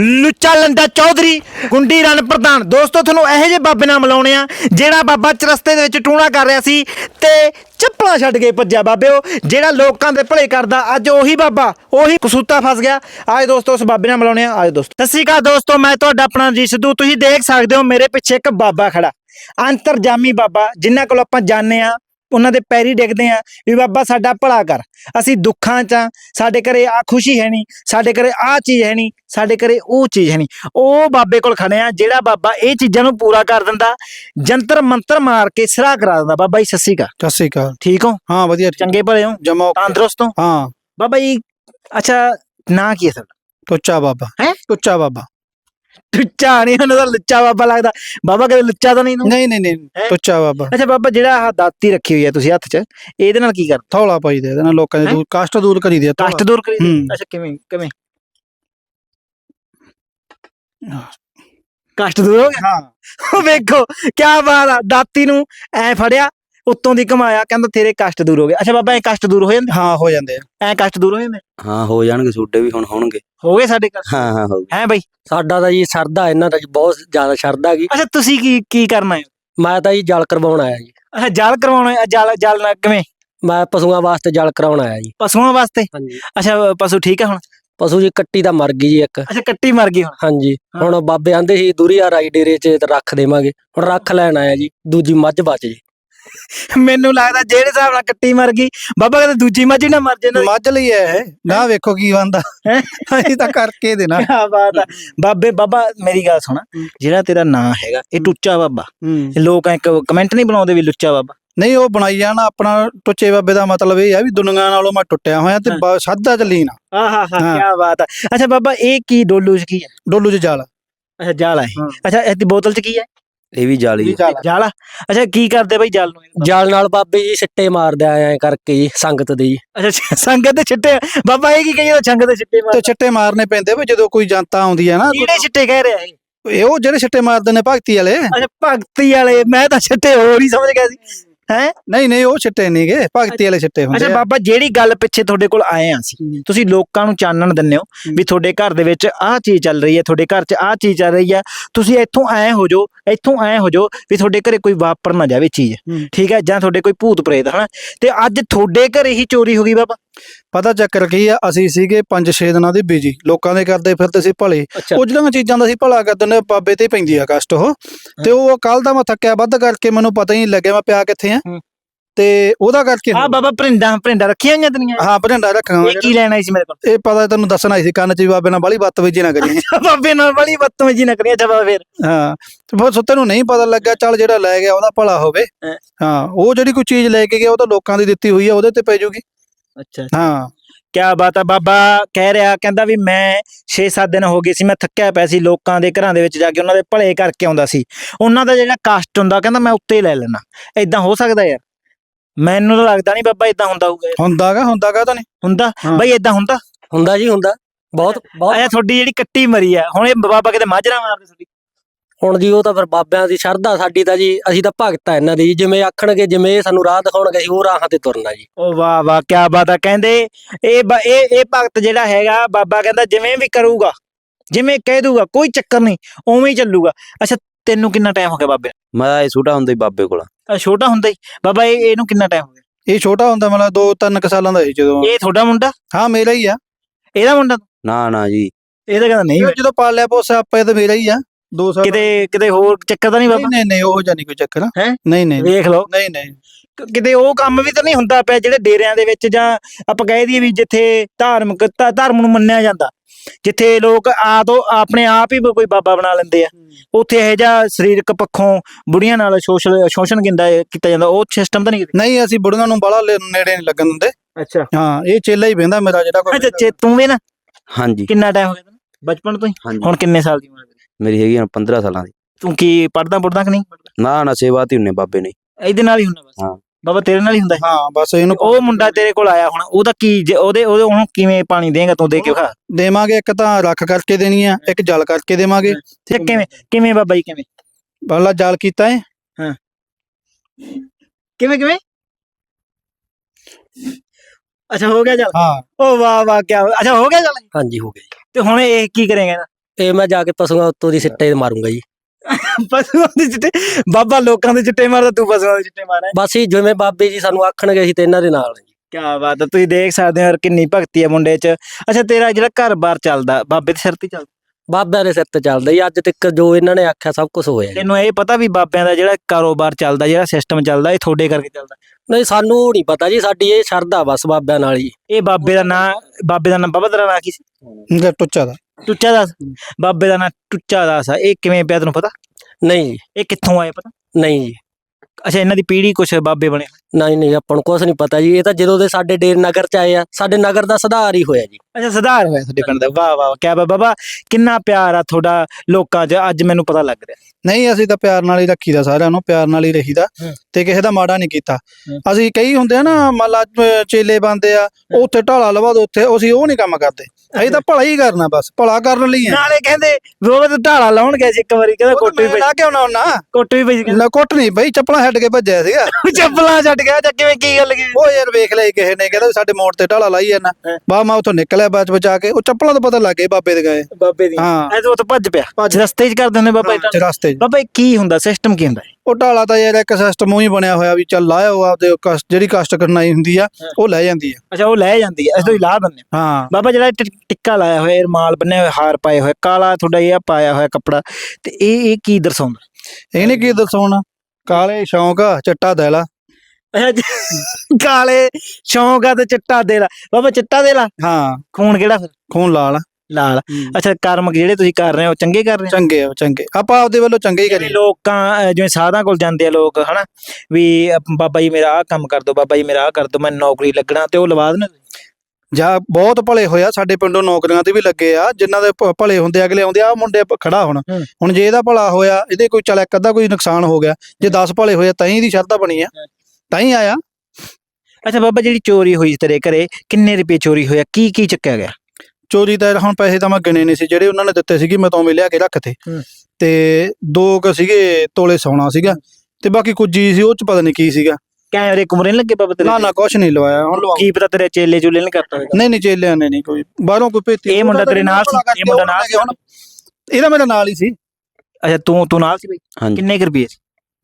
ਲੁੱਚਾ ਲੰਡਾ ਚੌਧਰੀ, ਗੁੰਡੀ ਰਣ ਪ੍ਰਧਾਨ। ਦੋਸਤੋ, ਤੁਹਾਨੂੰ ਇਹੋ ਜਿਹੇ ਬਾਬੇ ਨਾਲ ਮਿਲਾਉਣੇ ਆ, ਜਿਹੜਾ ਬਾਬਾ ਚਰਸਤੇ ਦੇ ਵਿੱਚ ਟੂਣਾ ਕਰ ਰਿਹਾ ਸੀ ਤੇ ਚੱਪਲਾਂ ਛੱਡ ਕੇ ਭੱਜਿਆ ਬਾਬੇ ਉਹ ਜਿਹੜਾ ਲੋਕਾਂ ਦੇ ਭਲੇ ਕਰਦਾ, ਅੱਜ ਉਹੀ ਬਾਬਾ, ਉਹੀ ਕਸੂਤਾ ਫਸ ਗਿਆ। ਆਏ ਦੋਸਤੋ, ਉਸ ਬਾਬੇ ਨਾਲ ਮਿਲਾਉਣੇ ਆ, ਆਏ ਦੋਸਤੋ। ਸਤਿ ਸ਼੍ਰੀ ਅਕਾਲ ਦੋਸਤੋ, ਮੈਂ ਤੁਹਾਡਾ ਆਪਣਾ ਜੀ ਸਿੱਧੂ। ਤੁਸੀਂ ਦੇਖ ਸਕਦੇ ਹੋ, ਮੇਰੇ ਪਿੱਛੇ ਇੱਕ ਬਾਬਾ ਖੜਾ। ਅੰਤਰਜਾਮੀ ਬਾਬਾ ਜਿਨ੍ਹਾਂ ਕੋਲ ਆਪਾਂ ਜਾਣਦੇ ਆ ਉਹਨਾਂ ਦੇ ਪੈਰੀ ਡਿੱਗਦੇ ਆ ਵੀ ਬਾਬਾ ਸਾਡਾ ਭਲਾ ਕਰ। ਅਸੀਂ ਦੁੱਖਾਂ 'ਚ ਆਂ, ਸਾਡੇ ਘਰੇ ਆ ਖੁਸ਼ੀ ਹੈ ਨਹੀਂ ਸਾਡੇ ਘਰੇ ਆ ਚੀਜ਼ ਹੈ ਨਹੀਂ ਸਾਡੇ ਘਰੇ ਉਹ ਚੀਜ਼ ਹੈ ਨਹੀਂ ਉਹ ਬਾਬੇ ਕੋਲ ਖੜੇ ਆ ਜਿਹੜਾ ਬਾਬਾ ਇਹ ਚੀਜ਼ਾਂ ਨੂੰ ਪੂਰਾ ਕਰ ਦਿੰਦਾ ਜੰਤਰ ਮੰਤਰ ਮਾਰ ਕੇ ਸਿਰਾ ਕਰਾ ਦਿੰਦਾ ਬਾਬਾ ਜੀ ਅਕਾਲ। ਸਤਿ ਸ਼੍ਰੀ ਅਕਾਲ। ਠੀਕ ਹੋ? ਹਾਂ ਵਧੀਆ। ਚੰਗੇ ਭਲੇ ਹੋ? ਜਮਾ ਤੰਦਰੁਸਤ ਹੋ? ਹਾਂ। ਬਾਬਾ ਜੀ ਅੱਛਾ ਨਾਂ ਕੀ ਹੈ ਤੁਹਾਡਾ? ਟੁੱਚਾ ਬਾਬਾ। ਹੈਂ? ਟੁੱਚਾ ਬਾਬਾ। ਟੁੱਚਾ ਨਹੀਂ ਉਹਨਾਂ ਦਾ ਲੁੱਚਾ ਬਾਬਾ ਲੱਗਦਾ। ਬਾਬਾ ਕਦੇ ਲੁੱਚਾ ਤਾਂ ਨਹੀਂ ਨੂੰ ਨਹੀਂ ਨਹੀਂ ਨਹੀਂ? ਟੁੱਚਾ ਬਾਬਾ। ਅੱਛਾ ਬਾਬਾ ਜਿਹੜਾ ਆਹ ਦਾਤੀ ਰੱਖੀ ਹੋਈ ਹੈ ਤੁਸੀਂ ਹੱਥ 'ਚ ਇਹਦੇ ਨਾਲ ਕੀ ਕਰਦੇ ਥੌਲਾ ਪਾਈ ਦੇ ਇਹਦੇ ਨਾਲ ਲੋਕਾਂ ਦੇ? ਦੂਰ ਕਸ਼ਟ ਦੂਰ ਕਰੀ ਦੇ ਕਸ਼ਟ ਦੂਰ ਕਰੀ ਹੂੰ। ਅੱਛਾ ਕਿਵੇਂ ਕਿਵੇਂ? ਕਸ਼ਟ ਦੂਰ ਹੋ ਗਿਆ? ਹਾਂ। ਉਹ ਵੇਖੋ ਕੀ ਬਾਤ ਆ ਦਾਤੀ ਨੂੰ ਐ ਫੜਿਆ ਉੱਤੋਂ ਦੀ ਕਮਾਇਆ ਕਹਿੰਦਾ ਤੇਰੇ ਕਸ਼ਟ ਦੂਰ ਹੋ ਗਏ। ਅੱਛਾ ਬਾਬਾ ਐ ਕਸ਼ਟ ਦੂਰ ਹੋ ਜਾਂਦੇ? ਹਾਂ ਹੋ ਜਾਂਦੇ ਆ। ਐ ਕਸ਼ਟ ਦੂਰ ਹੋ ਜਾਂਦੇ? ਹਾਂ ਹੋ ਜਾਣਗੇ ਤੁਹਾਡੇ ਵੀ ਹੁਣ ਹੋਣਗੇ। ਹੋ ਗਏ ਸਾਡੇ ਕਸ਼ਟ? ਹਾਂ ਹਾਂ ਹੋ ਹੈ ਬਈ? ਸਾਡਾ ਤਾਂ ਜੀ ਸਰਦਾ ਇਹਨਾਂ ਦਾ ਜੀ ਬਹੁਤ ਜ਼ਿਆਦਾ ਸ਼ਰਧਾ ਹੈਗੀ ਅੱਛਾ ਤੁਸੀਂ ਕੀ ਕੀ ਕਰਨਾ ਹੈ? ਮੈਂ ਤਾਂ ਜੀ ਜਲ ਕਰਵਾਉਣ ਆਇਆ ਜੀ। ਅੱਛਾ ਜਲ ਕਰਵਾਉਣਾ ਹੈ ਜਲ ਜਲ ਨਾਲ ਕਿਵੇਂ? ਮੈਂ ਪਸ਼ੂਆਂ ਵਾਸਤੇ ਜਲ ਕਰਾਉਣ ਆਇਆ ਜੀ। ਪਸ਼ੂਆਂ ਵਾਸਤੇ? ਹਾਂਜੀ। ਅੱਛਾ ਪਸ਼ੂ ਠੀਕ ਹੈ ਹੁਣ? ਪਸ਼ੂ ਜੀ ਕੱਟੀ ਤਾਂ ਮਰ ਗਈ ਜੀ ਇੱਕ। ਅੱਛਾ ਕੱਟੀ ਮਰ ਗਈ ਹੁਣ? ਹਾਂਜੀ। ਹੁਣ ਬਾਬੇ ਆਂਦੇ ਸੀ ਦੂਰੀ ਆ ਰਾਈ ਡੇਰੇ 'ਚ ਰੱਖ ਦੇਵਾਂਗੇ। ਹੁਣ ਰੱਖ ਲੈਣ ਆਇਆ ਜੀ ਦੂਜੀ ਮੱਝ ਬਚ ਜੀ। ਮੈਨੂੰ ਲੱਗਦਾ ਜਿਹੜੇ ਹਿਸਾਬ ਨਾਲ ਕੱਟੀ ਮਰ ਗਈ ਬਾਬਾ ਕਹਿੰਦਾ ਦੂਜੀ ਮੱਝ ਹੀ ਨਾ ਮਰ ਜੇ ਨਾ। ਮੱਝ ਲਈ ਇਹ। ਨਾ ਵੇਖੋ ਕੀ ਬੰਦਾ ਹੈਂ? ਅਸੀਂ ਤਾਂ ਕਰਕੇ ਦੇਣਾ ਕੀ ਬਾਤ ਆ। ਬਾਬੇ ਬਾਬਾ ਮੇਰੀ ਗੱਲ ਸੁਣ। ਜਿਹੜਾ ਤੇਰਾ ਨਾਂ ਹੈਗਾ ਇਹ ਟੁੱਚਾ ਬਾਬਾ। ਇਹ ਲੋਕ ਐ ਕਮੈਂਟ ਨਹੀਂ ਬਣਾਉਂਦੇ ਵੀ ਲੁੱਚਾ ਬਾਬਾ। ਨਹੀਂ ਉਹ ਬਣਾਈ ਜਾਣਾ ਆਪਣਾ ਟੁੱਚੇ ਬਾਬੇ ਦਾ ਮਤਲਬ ਇਹ ਆ ਵੀ ਦੁਨੀਆ ਨਾਲੋਂ ਮੈਂ ਟੁੱਟਿਆ ਹੋਇਆ ਤੇ ਸਾਦਾ ਚ ਲੀਨ ਆ। ਆਹਾ ਹਾ ਹਾਂ। ਕੀ ਬਾਤ ਆ। ਅੱਛਾ ਬਾਬਾ ਇਹ ਕੀ ਡੋਲੂ ਚ ਕੀ ਹੈ ਡੋਲੂ ਚ ਜਾਲ। ਅੱਛਾ ਜਾਲ ਹੈ ਹਾਂ। ਅੱਛਾ ਇਹਦੀ ਬੋਤਲ ਚ ਕੀ ਹੈ ਇਹ ਵੀ ਜਾਲੀ ਜਾਲ ਆ? ਅੱਛਾ ਕੀ ਕਰਦੇ ਬਈ ਜਾਲ ਨੂੰ ਜਲ ਨਾਲ ਬਾਬੇ ਜੀ ਸਿੱਟੇ ਮਾਰਦੇ ਆਏ ਐਂ ਕਰਕੇ ਜੀ ਸੰਗਤ ਦੇ ਜੀ। ਅੱਛਾ ਸੰਗਤ ਦੇ ਛਿੱਟੇ ਬਾਬਾ ਇਹ ਕੀ ਕਹੀਏ ਸੰਗਤ ਦੇ ਛਿੱਟੇ ਮਾਰ ਤੇ ਛਿੱਟੇ ਮਾਰਨੇ ਪੈਂਦੇ ਵੀ ਜਦੋਂ ਕੋਈ ਜਨਤਾ ਆਉਂਦੀ ਹੈ ਨਾ ਕਿਹੜੇ ਛਿੱਟੇ ਕਹਿ ਰਿਹਾ ਇਹ। ਇਹ ਉਹ ਜਿਹੜੇ ਛਿੱਟੇ ਮਾਰਦੇ ਨੇ ਭਗਤੀ ਵਾਲੇ। ਅੱਛਾ ਭਗਤੀ ਵਾਲੇ ਮੈਂ ਤਾਂ ਛਿੱਟੇ ਹੋਰ ਹੀ ਸਮਝ ਗਿਆ ਸੀ। ਹੈ? ਨਹੀਂ ਨਹੀਂ ਉਹ ਛਿੱਟੇ ਨਹੀਂਗੇ ਭਗਤੀ ਵਾਲੇ ਛਿੱਟੇ ਹੁੰਦੇ ਅੱਛਾ ਆ। ਬਾਬਾ ਜਿਹੜੀ ਗੱਲ ਪਿੱਛੇ ਤੁਹਾਡੇ ਕੋਲ ਆਏ ਆ ਅਸੀਂ। ਤੁਸੀਂ ਲੋਕਾਂ ਨੂੰ ਚਾਨਣ ਦਿੰਦੇ ਹੋ ਵੀ ਤੁਹਾਡੇ ਘਰ ਦੇ ਵਿੱਚ ਆਹ ਚੀਜ਼ ਚੱਲ ਰਹੀ ਹੈ ਤੁਹਾਡੇ ਘਰ 'ਚ ਆਹ ਚੀਜ਼ ਚੱਲ ਰਹੀ ਹੈ ਤੁਸੀਂ ਇੱਥੋਂ ਐ ਹੋ ਜਾਓ ਇੱਥੋਂ ਐ ਹੋ ਜਾਓ ਵੀ ਤੁਹਾਡੇ ਘਰੇ ਕੋਈ ਵਾਪਰ ਨਾ ਜਾਵੇ ਚੀਜ਼। ਹੂੰ। ਠੀਕ ਹੈ? ਜਾਂ ਤੁਹਾਡੇ ਕੋਈ ਭੂਤ ਪ੍ਰੇਤ ਹਨਾ? ਤੇ ਅੱਜ ਤੁਹਾਡੇ ਘਰੇ ਹੀ ਚੋਰੀ ਹੋ ਗਈ ਬਾਬਾ। ਪਤਾ ਚੱਕਰ ਕੀ ਆ ਅਸੀਂ ਸੀਗੇ 5-6 ਦਿਨਾਂ ਦੇ ਬੀਜੀ ਲੋਕਾਂ ਦੇ ਕਰਦੇ ਫਿਰਦੇ ਸੀ ਭਲੇ। ਉਹ ਜਿਹੜੀਆਂ ਚੀਜ਼ਾਂ ਦਾ ਸੀ ਭਲਾ ਕਰਦੇ ਨੇ ਬਾਬੇ ਤੇ ਹੀ ਪੈਂਦੀ ਆ ਕਸ਼ਟ ਉਹ। ਤੇ ਉਹ ਕੱਲ ਦਾ ਮੈਂ ਥੱਕਿਆ ਵੱਧ ਕਰਕੇ ਮੈਨੂੰ ਪਤਾ ਹੀ ਨਹੀਂ ਲੱਗਿਆ ਮੈਂ ਪਿਆ ਕਿੱਥੇ ਆ। ਹੂੰ। ਤੇ ਉਹਦਾ ਕਰਕੇ ਆ ਬਾਬਾ ਭਰਿੰਡਾ ਭਰਿੰਡਾ ਰੱਖੀਆਂ ਹੋਈਆਂ ਤਨੀਆਂ ਹਾਂ ਭਜੰਡਾ ਰੱਖਾਂ ਇਹ ਕੀ ਲੈਣਾ ਸੀ ਮੇਰੇ ਕੋਲ? ਇਹ ਪਤਾ ਤੈਨੂੰ ਦੱਸਣਾ ਸੀ ਕੰਨ ਚ ਵੀ ਬਾਬੇ ਨਾਲ ਬਾਲੀ ਬਦਤਮੀਜੀ ਨਾ ਕਰੀ। ਬਾਬੇ ਨਾਲ ਬੜੀ ਬਦਤਮੀਜੀ ਨਾ ਕਰੀ ਅੱਛਾ ਬਾਬਾ ਫੇਰ। ਹਾਂ ਤੇ ਬਹੁਤ ਸੁੱਤੇ ਨੂੰ ਨਹੀਂ ਪਤਾ ਲੱਗਾ ਚੱਲ ਜਿਹੜਾ ਲੈ ਗਿਆ ਉਹਦਾ ਭਲਾ ਹੋਵੇ। ਹੈਂ। ਹਾਂ ਉਹ ਜਿਹੜੀ ਕੋਈ ਚੀਜ਼ ਲੈ ਕੇ ਗਿਆ ਉਹ ਤਾਂ ਲੋਕਾਂ ਦੀ ਦਿੱਤੀ ਹੋਈ ਆ ਉਹਦੇ ਤੇ ਪੈ ਜੂਗੀ। ਅੱਛਾ ਹਾਂ। ਕਿਆ ਬਾਤ ਆ ਬਾਬਾ ਕਹਿ ਰਿਹਾ ਕਹਿੰਦਾ ਵੀ ਮੈਂ 6-7 ਦਿਨ ਹੋ ਗਏ ਸੀ ਮੈਂ ਥੱਕਿਆ ਪਿਆ ਸੀ ਲੋਕਾਂ ਦੇ ਘਰਾਂ ਦੇ ਵਿੱਚ ਜਾ ਕੇ ਉਹਨਾਂ ਦੇ ਭਲੇ ਕਰਕੇ ਆਉਂਦਾ ਸੀ। ਉਹਨਾਂ ਦਾ ਜਿਹੜਾ ਕਸ਼ਟ ਹੁੰਦਾ ਕਹਿੰਦਾ ਮੈਂ ਉੱਤੇ ਲੈ ਲੈਣਾ ਐਦਾਂ ਹੋ ਸਕਦਾ ਯਾਰ। ਮੈਨੂੰ ਤਾਂ ਲੱਗਦਾ ਨਹੀਂ ਬਾਬਾ ਇਦਾਂ ਹੁੰਦਾ ਹੋਊਗਾ ਯਾਰ। ਹੁੰਦਾਗਾ ਹੁੰਦਾਗਾ ਤਾਂ ਨਹੀਂ ਹੁੰਦਾ? ਹਾਂ। ਬਈ ਇਦਾਂ ਹੁੰਦਾ? ਹੁੰਦਾ ਜੀ ਹੁੰਦਾ। ਬਹੁਤ ਬਹੁਤ। ਆਇਆ ਤੁਹਾਡੀ ਜਿਹੜੀ ਕੱਟੀ ਮਰੀ ਆ ਹੁਣ ਇਹ ਬਾਬਾ ਕਿਤੇ ਮਾਜਰਾ ਮਾਰਦੇ ਤੁਹਾਡੀ। ਹੁਣ ਜੀ ਉਹ ਤਾਂ ਫਿਰ ਬਾਬਿਆਂ ਦੀ ਸ਼ਰਧਾ ਸਾਡੀ ਤਾਂ ਜੀ ਅਸੀਂ ਤਾਂ ਭਗਤ ਆ ਇਹਨਾਂ ਦੇ ਜੀ ਜਿਵੇਂ ਆਖਣਗੇ ਜਿਵੇਂ ਇਹ ਸਾਨੂੰ ਰਾਹ ਦਿਖਾਉਣਗੇ ਅਸੀਂ ਉਹ ਰਾਹਾਂ ਤੇ ਤੁਰਨਾ ਜੀ। ਓ ਵਾਹ ਵਾਹ ਕਿਆ ਬਾਤ ਆ। ਕਹਿੰਦੇ ਇਹ ਬ- ਇਹ ਇਹ ਭਗਤ ਜਿਹੜਾ ਹੈਗਾ ਬਾਬਾ ਕਹਿੰਦਾ ਜਿਵੇਂ ਵੀ ਕਰੂਗਾ ਜਿਵੇਂ ਕਹਿ ਦੂਗਾ ਕੋਈ ਚੱਕਰ ਨਹੀਂ ਉਵੇਂ ਹੀ ਚੱਲੂਗਾ। ਅੱਛਾ ਤੈਨੂੰ ਕਿੰਨਾ ਟਾਈਮ ਹੋ ਗਿਆ ਬਾਬੇ ਮੈਂ ਇਹ ਛੋਟਾ ਹੁੰਦਾ ਹੀ ਬਾਬੇ ਕੋਲ। ਆ ਛੋਟਾ ਹੁੰਦਾ ਹੀ? ਬਾਬਾ ਇਹ ਇਹਨੂੰ ਕਿੰਨਾ ਟਾਈਮ ਹੋ ਗਿਆ? ਇਹ ਛੋਟਾ ਹੁੰਦਾ ਮਤਲਬ ਦੋ ਤਿੰਨ ਕੁ ਸਾਲਾਂ ਦਾ ਸੀ ਜਦੋਂ। ਇਹ ਤੁਹਾਡਾ ਮੁੰਡਾ? ਹਾਂ ਮੇਰਾ ਹੀ ਆ। ਇਹਦਾ ਮੁੰਡਾ? ਨਾ ਨਾ ਜੀ। ਇਹ ਤਾਂ ਕਹਿੰਦਾ ਨਹੀਂ ਇਹ ਜਦੋਂ ਪਾਲਿਆ ਪੋਸਿਆ ਆਪਾਂ ਇਹ ਤਾਂ ਮੇਰਾ ਹੀ ਆ। ਦੋ ਸਾਲ ਕਿਤੇ ਕਿਤੇ ਹੋਰ ਚੱਕਰ ਤਾਂ ਨਹੀਂ ਨਹੀਂ ਬਾਬਾ? ਨਹੀਂ ਨਹੀਂ ਉਹ ਜਾਨੀ ਕੋਈ ਚੱਕਰ। ਹੈਂ? ਨਹੀਂ ਨਹੀਂ। ਵੇਖ ਲਓ। ਨਹੀਂ ਨਹੀਂ। ਕ- ਕਿਤੇ ਉਹ ਕੰਮ ਵੀ ਤਾਂ ਨਹੀਂ ਹੁੰਦਾ ਪਿਆ ਜਿਹੜੇ ਡੇਰਿਆਂ ਦੇ ਵਿੱਚ ਜਾਂ ਆਪਾਂ ਕਹਿ ਦਈਏ ਵੀ ਜਿੱਥੇ ਧਾਰਮਿਕ ਧਾ- ਧਰਮ ਨੂੰ ਮੰਨਿਆ ਜਾਂਦਾ। ਜਿੱਥੇ ਲੋਕ ਆਦੋ ਆਪਣੇ ਆਪ ਹੀ ਕੋਈ ਬਾਬਾ ਬਣਾ ਲੈਂਦੇ ਆ। ਉੱਥੇ ਇਹ ਜਿਹਾ ਸਰੀਰਕ ਪੱਖੋਂ ਬੁੜੀਆਂ ਨਾਲ ਸੋਸ਼ਲ ਸ਼ੋਸ਼ਣ ਕਿੰਦਾ ਕੀਤਾ ਜਾਂਦਾ। ਉਹ ਸਿਸਟਮ ਤਾਂ ਨਹੀਂ ਕਿਤੇ? ਨਹੀਂ ਅਸੀਂ ਬੁੜੀਆਂ ਨੂੰ ਬਾਲਾ ਨੇੜੇ ਨਹੀਂ ਲੱਗਣ ਦਿੰਦੇ। ਅੱਛਾ। ਹਾਂ ਇਹ ਚੇਲਾ ਹੀ ਬਹਿੰਦਾ ਮੇਰਾ ਜਿਹੜਾ ਕੋਈ ਅੱਛਾ ਚੇ ਤੂੰ ਵੀ ਨਾ? ਹਾਂਜੀ। ਕਿੰਨਾ ਟਾਈਮ ਹੋ ਗਿਆ ਤੈਨੂੰ? ਬਚਪਨ ਤੋਂ ਹੀ? ਹਾਂਜੀ। ਹੁਣ ਕਿੰਨੇ ਸਾਲ ਦੀ ਉਮਰ ਹੈ? ਮੇਰੀ ਹੈਗੀ ਹੁਣ 15 ਸਾਲਾਂ ਦੀ। ਤੂੰ ਕੀ ਪੜਦਾ ਪੜਦਾ ਕਿ ਨਹੀਂ? ਨਾ ਨਾ ਸੇਵਾ ਤੇ ਹੁੰਨੇ ਬਾਬੇ ਨੇ। ਇਹਦੇ ਨਾਲ ਹੀ ਹੁੰਦਾ ਬਸ। ਹਾਂ। ਬਾਬਾ ਤੇਰੇ ਨਾਲ ਹੀ ਹੁੰਦਾ ਹੈ? ਹਾਂ ਬਸ ਇਹਨੂੰ ਉਹ ਮੁੰਡਾ ਤੇਰੇ ਕੋਲ ਆਇਆ ਹੁਣ ਉਹਦਾ ਕੀ ਜੇ ਉਹਦੇ ਉਹਦੇ ਉਹਨੂੰ ਕਿਵੇਂ ਪਾਣੀ ਦੇਂਗਾ ਤੂੰ ਦੇ ਕੇ ਖਾ? ਦੇਵਾਂਗੇ ਇੱਕ ਤਾਂ ਰੱਖ ਕਰਕੇ ਦੇਣੀ ਆ ਇੱਕ ਜਲ ਕਰਕੇ ਦੇਵਾਂਗੇ। ਤੇ ਕਿਵੇਂ ਕਿਵੇਂ ਬਾਬਾ ਜੀ ਕਿਵੇਂ? ਪਹਿਲਾਂ ਜਲ ਕੀਤਾ ਹੈ। ਕਿਵੇਂ ਕਿਵੇਂ? ਅੱਛਾ ਹੋ ਗਿਆ ਚੱਲ ਹਾਂ। ਓ ਵਾਹ ਵਾਹ ਕੀ ਅੱਛਾ ਹੋ ਗਿਆ ਚੱਲ ਹਾਂਜੀ ਹੋ ਗਿਆ ਜੀ। ਤੇ ਹੁਣ ਇਹ ਕੀ ਕਰੇਗਾ ਇਹ ਮੈਂ ਜਾ ਕੇ ਪਸ਼ੂਆਂ ਉੱਤੋਂ ਦੀ ਸਿੱਟੇ ਮਾਰੂੰਗਾ ਜੀ। ਪਸ਼ੂਆਂ ਦੇ ਚਿੱਟੇ ਬਾਬਾ ਲੋਕਾਂ ਦੇ ਚਿੱਟੇ ਮਾਰਦਾ ਤੂੰ ਪਸ਼ੂਆਂ ਦੇ ਚਿੱਟੇ ਮਾਰਾਂ। ਬਸ ਹੀ ਜਿਵੇਂ ਬਾਬੇ ਜੀ ਸਾਨੂੰ ਆਖਣਗੇ ਅਸੀਂ ਤੇ ਇਹਨਾਂ ਦੇ ਨਾਲ ਹਾਂ ਜੀ। ਕੀ ਬਾਤ ਹੈ ਤੁਸੀਂ ਦੇਖ ਸਕਦੇ ਹੋ ਯਾਰ ਕਿੰਨੀ ਭਗਤੀ ਹੈ ਮੁੰਡੇ 'ਚ। ਅੱਛਾ ਤੇਰਾ ਜਿਹੜਾ ਘਰ-ਬਾਰ ਚੱਲਦਾ ਬਾਬੇ ਦੇ ਸਿਰ ਤੇ ਚੱਲਦਾ। ਬਾਬਿਆਂ ਦੇ ਸਿਰ ਤੇ ਚੱਲਦਾ ਜੀ ਅੱਜ ਤੱਕ ਜੋ ਇਹਨਾਂ ਨੇ ਆਖਿਆ ਸਭ ਕੁਝ ਹੋਇਆ ਜੀ। ਤੈਨੂੰ ਇਹ ਪਤਾ ਵੀ ਬਾਬਿਆਂ ਦਾ ਜਿਹੜਾ ਕਾਰੋਬਾਰ ਚੱਲਦਾ ਜਿਹੜਾ ਸਿਸਟਮ ਚੱਲਦਾ ਇਹ ਤੁਹਾਡੇ ਕਰਕੇ ਚੱਲਦਾ? ਨਹੀਂ ਸਾਨੂੰ ਨਹੀਂ ਪਤਾ ਜੀ ਸਾਡੀ ਇਹ ਸ਼ਰਧਾ ਬਸ ਬਾਬਿਆਂ ਨਾਲ ਹੀ ਇਹ ਬਾਬੇ ਦਾ ਨਾਂ ਬਾਬੇ ਦਾ ਨਾਂ ਬਾਬਾ ਤੇਰਾ ਨਾਂ ਕੀ ਸੀ? ਟੁੱਚਾ ਦਾ ਟੁੱਚਾ ਦਾਸ ਬਾਬੇ ਦਾ ਨਾਂ ਟੁੱਚਾ ਦਾਸ ਆ ਇਹ ਕਿਵੇਂ ਪਿਆ ਤੈਨੂੰ ਪਤਾ? ਨਹੀਂ ਜੀ। ਇਹ ਕਿੱਥੋਂ ਆਏ ਪਤਾ? ਨਹੀਂ ਜੀ। ਅੱਛਾ ਇਹਨਾਂ ਦੀ ਪੀੜ੍ਹੀ ਕੁਛ ਬਾਬੇ ਬਣੇ ਨਹੀਂ ਨਹੀਂ ਆਪਾਂ ਨੂੰ ਕੁਝ ਨਹੀਂ ਪਤਾ ਜੀ। ਇਹ ਤਾਂ ਜਦੋਂ ਦੇ ਸਾਡੇ ਡੇਰ ਨਗਰ ਚ ਆਏ ਆ ਸਾਡੇ ਨਗਰ ਦਾ ਸੁਧਾਰ ਹੀ ਹੋਇਆ ਜੀ। ਅੱਛਾ ਸੁਧਾਰ ਹੋਇਆ ਤੁਹਾਡੇ ਪਿੰਡ ਦਾ। ਵਾਹ ਵਾਹ ਕਿਆ ਬਾਤ ਬਾਬਾ ਕਿੰਨਾ ਪਿਆਰ ਆ ਤੁਹਾਡਾ ਲੋਕਾਂ 'ਚ ਅੱਜ ਮੈਨੂੰ ਪਤਾ ਲੱਗ ਰਿਹਾ। ਨਹੀਂ ਅਸੀਂ ਤਾਂ ਪਿਆਰ ਨਾਲ ਹੀ ਰੱਖੀਦਾ ਸਾਰਿਆਂ ਨੂੰ ਪਿਆਰ ਨਾਲ ਹੀ ਰਹੀਦਾ। ਹੂੰ। ਤੇ ਕਿਸੇ ਦਾ ਮਾੜਾ ਨਹੀਂ ਕੀਤਾ। ਹੂੰ। ਅਸੀਂ ਕਈ ਹੁੰਦੇ ਆ ਨਾ ਮੰਨ ਲਾ ਅਹ ਚੇਲੇ ਬੰਦੇ ਆ ਉਹ ਉੱਥੇ ਢਾਲਾ ਲਵਾ ਦੋ ਉੱਥੇ ਅਸੀਂ ਉਹ ਨਹੀਂ ਕੰਮ ਕਰਦੇ। ਅਸੀਂ ਤਾਂ ਭਲਾ ਹੀ ਕਰਨਾ ਬਸ ਭਲਾ ਕਰਨ ਲਈ ਆ। ਨਾਲੇ ਕਹਿੰਦੇ ਉਹ ਤੇ ਢਾਲਾ ਲਾਉਣ ਗਏ ਸੀ ਇੱਕ ਵਾਰੀ ਕਹਿੰਦਾ ਕੁੱਟ ਵੀ ਪਈ ਲਾ ਕੇ ਆਉਣਾ ਹੁੰਨਾ ਕੁੱਟ ਵੀ ਨਾ ਕੁੱਟ ਨਹੀਂ ਬਈ ਚੱਪਲਾਂ ਛੱਡ ਕੇ ਭੱਜਿਆ ਸੀਗਾ। ਚੱਪਲਾਂ ਛੱਡ ਗਿਆ ਜਾਂ ਕਿਵੇਂ ਕੀ ਗੱਲ ਕੀ? ਉਹ ਯਾਰ ਵੇਖ ਲਈ ਕਿਸੇ ਨੇ ਕਹਿੰਦਾ ਵੀ ਸਾਡੇ ਮੋੜ ਤੇ ਢਾਲਾ ਲਾਈ ਜਾਂਦਾ। ਬਾ ਮੈਂ ਉੱਥੋਂ ਨਿਕਲਿਆ ਬਚ ਬਚਾ ਕੇ ਉਹ ਚੱਪਲਾਂ ਤੋਂ ਪਤਾ ਲੱਗ ਗਿਆ ਬਾਬੇ ਦੇ ਗਏ। ਬਾਬੇ ਦੀ। ਹਾਂ। ਐ ਤੂੰ ਉੱਥੇ ਭੱਜ ਪਿਆ। ਰਸਤੇ 'ਚ ਕਰ ਦਿੰਦੇ ਬਾਬਾ ਇਹ ਚ ਰਸਤੇ 'ਚ। ਬਾਬਾ ਇਹ ਕੀ ਹੁੰਦਾ? ਸਿਸਟਮ ਕੀ ਹੁੰਦਾ? ਉਹ ਢਾਲਾ ਤਾਂ ਯਾਰ ਇੱਕ ਸਿਸਟਮ ਹੀ ਬਣਿਆ ਹੋਇਆ ਵੀ ਚੱਲ ਉਹ ਆਪਦੇ ਉਹ ਕਸ਼ਟ- ਜਿਹੜੀ ਕਸ਼ਟ ਕਰਨਾਈ ਹੁੰਦੀ ਆ ਉਹ ਲੈ ਜਾਂਦੀ ਆ। ਅੱਛਾ ਉਹ ਲੈ ਜਾਂਦੀ ਹੈ ਅਸੀਂ ਤਾਂ ਹੀ ਲਾ ਦਿੰਦੇ ਹਾਂ ਹਾਂ। ਬਾਬਾ ਜਿਹੜਾ ਟਿ- ਟਿੱਕਾ ਲਾਇਆ ਹੋਇਆ ਰਮਾਲ ਬੰਨਿਆ ਹੋਇਆ ਹਾਰ ਪਾਏ ਹੋਏ ਕਾਲਾ ਤੁਹਾਡਾ ਇਹ ਪਾਇਆ ਹੋਇਆ ਕੱਪੜਾ। ਤੇ ਇਹ ਇਹ ਕੀ ਦਰਸਾਉਂਦਾ? ਇਹਨੇ ਕੀ ਦੱਸੋਣਾ ਕਾਲੇ ਸ਼ੌਂਕ ਆ ਚਿੱਟਾ ਦਿਲ ਕਾਲੇ ਸ਼ੌਂਕ ਆ ਤੇ ਚਿੱਟਾ ਦੇ ਲਾ ਬਾਬਾ ਚਿੱਟਾ ਦੇ ਲਾ ਹਾਂ। ਖੂਨ ਕਿਹੜਾ ਫਿਰ? ਖੂਨ ਲਾਲ ਆ। ਲਾਲ। ਅੱਛਾ ਕਰਮ ਜਿਹੜੇ ਤੁਸੀਂ ਕਰ ਰਹੇ ਹੋ ਚੰਗੇ ਕਰ ਰਹੇ ਹੋ? ਚੰਗੇ ਆ ਚੰਗੇ। ਆਪਾਂ ਆਪਦੇ ਵੱਲੋਂ ਚੰਗੇ ਹੀ ਜਿਵੇਂ ਕਰੀਏ ਲੋਕਾਂ ਅਹ ਜਿਵੇਂ ਸਾਧਾਂ ਕੋਲ ਜਾਂਦੇ ਆ ਲੋਕ ਹਨਾ? ਵੀ ਅਹ ਬਾਬਾ ਜੀ ਮੇਰਾ ਆਹ ਕੰਮ ਕਰ ਦਿਓ ਬਾਬਾ ਜੀ ਮੇਰਾ ਆਹ ਕਰ ਦਿਓ ਮੈਂ ਨੌਕਰੀ ਲੱਗਣਾ ਤੇ ਉਹ ਲਵਾ ਦੇਣ ਜਾਂ ਬਹੁਤ ਭਲੇ ਹੋਇਆ ਸਾਡੇ ਪਿੰਡੋਂ ਨੌਕਰੀਆਂ ਤੇ ਵੀ ਲੱਗੇ ਆ ਜਿਨ੍ਹਾਂ ਦੇ ਭ- ਭਲੇ ਹੁੰਦੇ ਅਗਲੇ ਆਉਂਦੇ ਆ ਆਹ ਮੁੰਡੇ ਪ- ਖੜਾ ਹੁਣ। ਹੂੰ। ਹੁਣ ਜੇ ਇਹਦਾ ਭਲਾ ਹੋਇਆ ਇਹਦੇ ਕੋਈ ਚੱਲ ਇੱਕ ਅੱਧਾ ਕੋਈ ਨੁਕਸਾਨ ਹੋ ਗਿਆ ਜੇ 10 ਭਲੇ ਹੋਏ ਤਾਂ ਹੀ ਦੀ ਸ਼ਰਧਾ ਬਣੀ ਆ। ਤਾਂ ਹੀ ਆਇਆ। ਅੱਛਾ ਬਾਬਾ ਜਿਹੜੀ ਚੋਰੀ ਹੋਈ ਸੀ ਤੇਰੇ ਘਰੇ ਕਿੰਨੇ ਰੁਪਏ ਚੋਰੀ ਹੋਇਆ? ਕੀ ਕੀ ਚੱਕਿਆ ਗਿਆ? ਚੋਰੀ ਤਾਂ ਹੁਣ ਪੈਸੇ ਤਾਂ ਮੈਂ ਗਿਣੇ ਨਹੀਂ ਸੀ ਜਿਹੜੇ ਉਹਨਾਂ ਨੇ ਦਿੱਤੇ ਸੀਗੇ ਮੈਂ ਤਾਂ ਉਵੇਂ ਲਿਆ ਕੇ ਰੱਖਤੇ। ਹੂੰ। ਤੇ ਦੋ ਕ ਸੀਗੇ ਤੋਲੇ ਸੋਨਾ ਸੀਗਾ ਤੇ ਬਾਕੀ ਕੁਝ ਜੀ ਸੀ ਉਹ ਚ ਪਤਾ ਨਹੀਂ ਕੀ ਸੀਗਾ। ਕੈਮਰੇ ਕੁਮਰੇ ਨੀ ਲੱਗੇ ਬਾਬਾ ਤੇਰੇ ਨਾ ਨਾ ਕੁਛ ਨਹੀਂ ਲਵਾਇਆ ਹੁਣ ਲਵਾਉਂ ਕੀ ਪਤਾ ਤੇਰੇ ਚੇਲੇ ਚੁਲੇ ਨਹੀਂ ਕਰਤਾ ਹੋਵੇਗਾ ਨਹੀਂ ਨਹੀਂ ਚੇਲਿਆਂ ਨੇ ਨਹੀਂ ਕੋਈ ਬਾਹਰੋਂ ਕੋਈ ਭੇਤੀ ਇਹ ਮੁੰਡਾ ਤੇਰੇ ਨਾਲ ਸੀ? ਇਹ ਮੁੰਡਾ ਨਾਲ ਸੀ? ਇਹਦਾ ਮੇਰੇ ਨਾਲ ਹੀ ਸੀ। ਅੱਛਾ ਤੂੰ ਤੂੰ ਨਾਲ ਸੀ ਬਈ? ਹਾਂਜੀ। ਕਿੰਨੇ ਕੁ ਰੁਪਏ ਸੀ?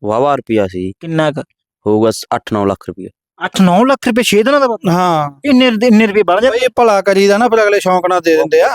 ਵਾਵਾ ਰੁਪਿਆ ਸੀ। ਕਿੰਨਾ ਕੁ? ਹੋਊਗਾ 8-9 ਲੱਖ ਰੁਪਿਆ 8-9 ਲੱਖ ਰੁਪਏ 6 ਦਿਨਾਂ ਦਾ ਬਾਬਾ ਹਾਂ। ਇੰਨੇ ਇੰਨੇ ਰੁਪਏ ਬਣ ਜਾਂਦੇ? ਬਈ ਇਹ ਭਲਾ ਕਰੀਦਾ ਨਾ ਫਿਰ ਅਗਲੇ ਸ਼ੌਂਕ ਨਾਲ ਦੇ ਦਿੰਦੇ ਆ।